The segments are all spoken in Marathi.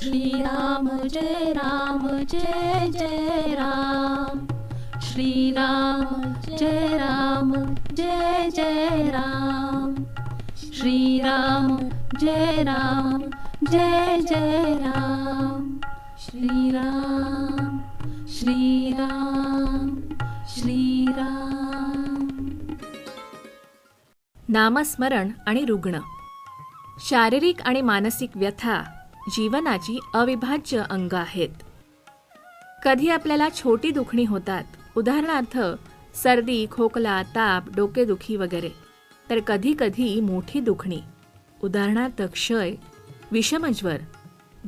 श्रीराम जय राम जय जय राम। श्रीराम जय राम जय जय राम। श्रीराम जय राम जय जय राम। श्रीराम श्रीराम श्रीराम। नामस्मरण आणि रुग्ण। शारीरिक आणि मानसिक व्यथा जीवनाची अविभाज्य अंग आहेत. कधी आपल्याला छोटी दुखणी होतात उदाहरणार्थ सर्दी खोकला ताप डोकेदुखी वगैरे तर कधी कधी मोठी दुखणी. उदाहरणार्थ क्षय विषमज्वर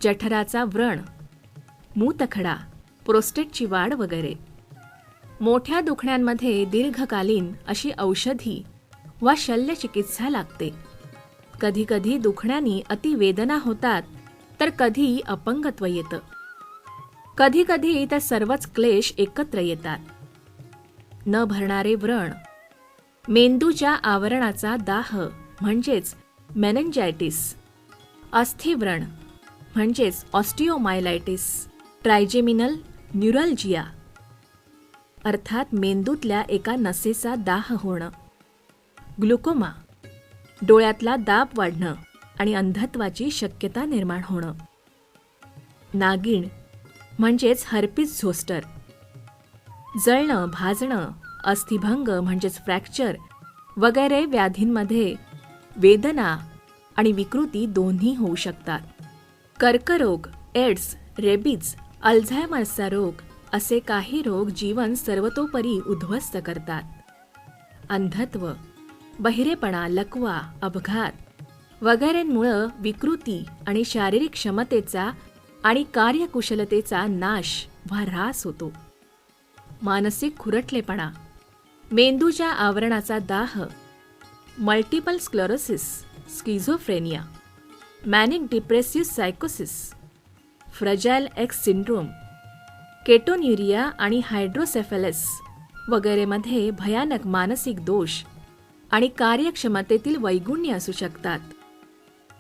जठराचा व्रण मूतखडा प्रोस्टेटची वाढ वगैरे. मोठ्या दुखण्यांमध्ये दीर्घकालीन अशी औषधी वा शल्यचिकित्सा लागते. कधीकधी दुखण्यानी अतिवेदना होतात तर कधी अपंगत्व येतं. कधीकधी त्या सर्वच क्लेश एकत्र येतात. न भरणारे व्रण. मेंदूच्या आवरणाचा दाह म्हणजेच मेनेंजायटिस अस्थिव्रण म्हणजेच ऑस्टिओमायलायटिस ट्रायजेमिनल न्युरल्जिया अर्थात मेंदूतल्या एका नसेचा दाह होणं. ग्लुकोमा. डोळ्यातला दाब वाढणं. आणि अंधत्वाची शक्यता निर्माण होणं. नागिण म्हणजेच हर्पिस झोस्टर. जळणं भाजणं अस्थिभंग म्हणजेच फ्रॅक्चर वगैरे व्याधींमध्ये वेदना आणि विकृती दोन्ही होऊ शकतात. कर्करोग एड्स रेबीज अल्झायमर्सचा रोग असे काही रोग जीवन सर्वतोपरी उद्ध्वस्त करतात. अंधत्व बहिरेपणा लकवा अपघात वगैरेंमुळं विकृती आणि शारीरिक क्षमतेचा आणि कार्यकुशलतेचा नाश वा ऱ्हास होतो. मानसिक खुरटलेपणा मेंदूच्या आवरणाचा दाह multiple sclerosis schizophrenia manic depressive सायकोसिस fragile X syndrome ketonuria आणि हायड्रोसेफेलस वगैरेमध्ये भयानक मानसिक दोष आणि कार्यक्षमतेतील वैगुण्य असू शकतात.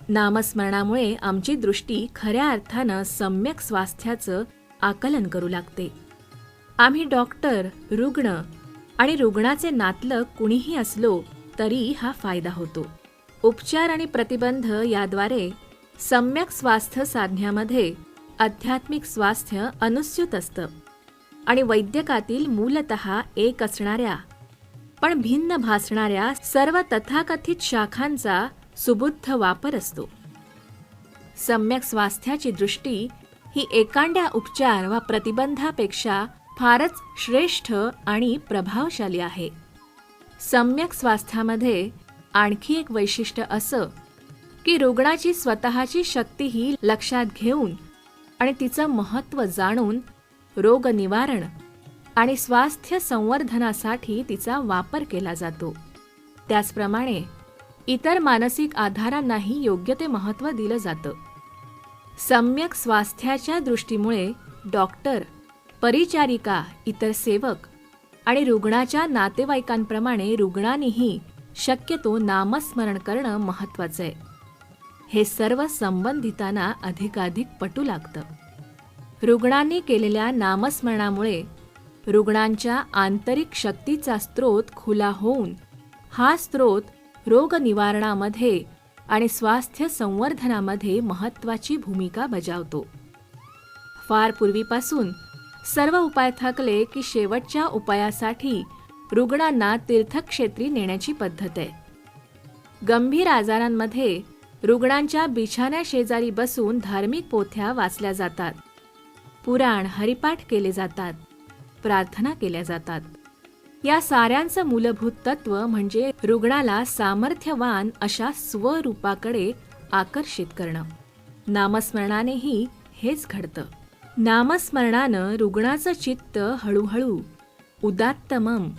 नामस्मरणामुळे आमची दृष्टी खऱ्या अर्थानं सम्यक स्वास्थ्याचं आकलन करू लागते. आम्ही डॉक्टर रुग्ण आणि रुग्णाचे नातलग कुणीही असलो तरी हा फायदा होतो. उपचार आणि प्रतिबंध याद्वारे सम्यक स्वास्थ्य साधण्यामध्ये आध्यात्मिक स्वास्थ्य अनुस्यूत असतं आणि वैद्यकातील मूलत एक असणाऱ्या पण भिन्न भासणाऱ्या सर्व तथाकथित शाखांचा सुबुद्ध वापर असतो. सम्यक स्वास्थ्याची दृष्टी ही एकांड्या उपचार वा प्रतिबंधापेक्षा फारच श्रेष्ठ आणि प्रभावशाली आहे. सम्यक स्वास्थ्यामध्ये आणखी एक वैशिष्ट्य असं की रुग्णाची स्वतःची शक्तीही लक्षात घेऊन आणि तिचं महत्त्व जाणून रोगनिवारण आणि स्वास्थ्य संवर्धनासाठी तिचा वापर केला जातो. त्याचप्रमाणे इतर मानसिक आधारांनाही योग्य ते महत्त्व दिलं जातं. सम्यक स्वास्थ्याच्या दृष्टीमुळे डॉक्टर परिचारिका इतर सेवक आणि रुग्णाच्या नातेवाईकांप्रमाणे रुग्णांनीही शक्यतो नामस्मरण करणं महत्त्वाचं आहे. हे सर्व संबंधितांना अधिकाधिक पटू लागतं. रुग्णांनी केलेल्या नामस्मरणामुळे रुग्णांच्या आंतरिक शक्तीचा स्रोत खुला होऊन हा स्रोत रोगनिवारणामध्ये आणि स्वास्थ्य संवर्धनामध्ये महत्त्वाची भूमिका बजावतो. फार पूर्वीपासून सर्व उपाय थकले की शेवटच्या उपायासाठी रुग्णांना तीर्थक्षेत्री नेण्याची पद्धत आहे. गंभीर आजारांमध्ये रुग्णांच्या बिछाण्या शेजारी बसून धार्मिक पोथ्या वाचल्या जातात. पुराण हरिपाठ केले जातात. प्रार्थना केल्या जातात. या साऱ्यांचं मूलभूत तत्व म्हणजे रुग्णाला सामर्थ्यवान अशा स्वरूपाकडे आकर्षित करणं. नामस्मरणानेही हेच घडतं. नामस्मरणानं रुग्णाचं चित्त हळूहळू उदात्तमम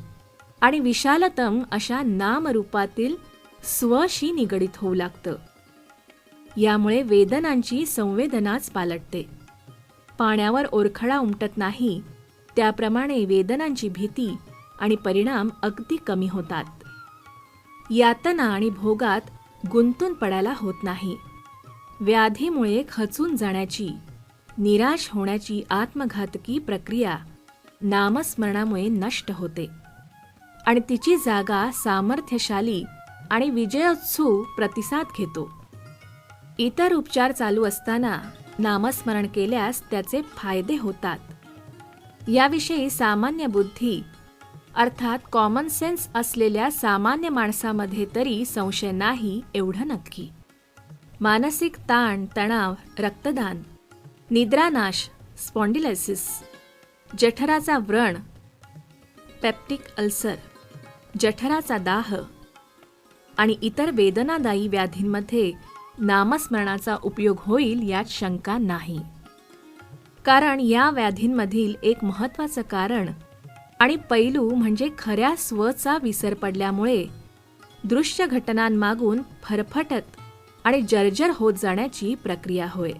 आणि विशालतम अशा नामरूपातील स्वशी निगडित होऊ लागतं. यामुळे वेदनांची संवेदनाच पालटते. पाण्यावर ओरखडा उमटत नाही त्याप्रमाणे वेदनांची भीती आणि परिणाम अगदी कमी होतात. यातना आणि भोगात गुंतून पडायला होत नाही. व्याधीमुळे खचून जाण्याची निराश होण्याची आत्मघातकी प्रक्रिया नामस्मरणामुळे नष्ट होते. आणि तिची जागा सामर्थ्यशाली आणि विजयोत्सू प्रतिसाद घेतो. इतर उपचार चालू असताना नामस्मरण केल्यास त्याचे फायदे होतात. याविषयी सामान्य बुद्धी अर्थात कॉमन सेन्स असलेल्या सामान्य माणसामध्ये तरी संशय नाही एवढं नक्की. मानसिक ताण तणाव रक्तदान निद्रानाश स्पॉन्डिलायसिस जठराचा व्रण पेप्टिक अल्सर जठराचा दाह आणि इतर वेदनादायी व्याधींमध्ये नामस्मरणाचा उपयोग होईल यात शंका नाही. कारण या व्याधींमधील एक महत्वाचं कारण आणि पैलू म्हणजे खऱ्या स्वचा विसर पडल्यामुळे. दृश्य घटनांमागून फरफटत आणि जर्जर होत जाण्याची प्रक्रिया होय.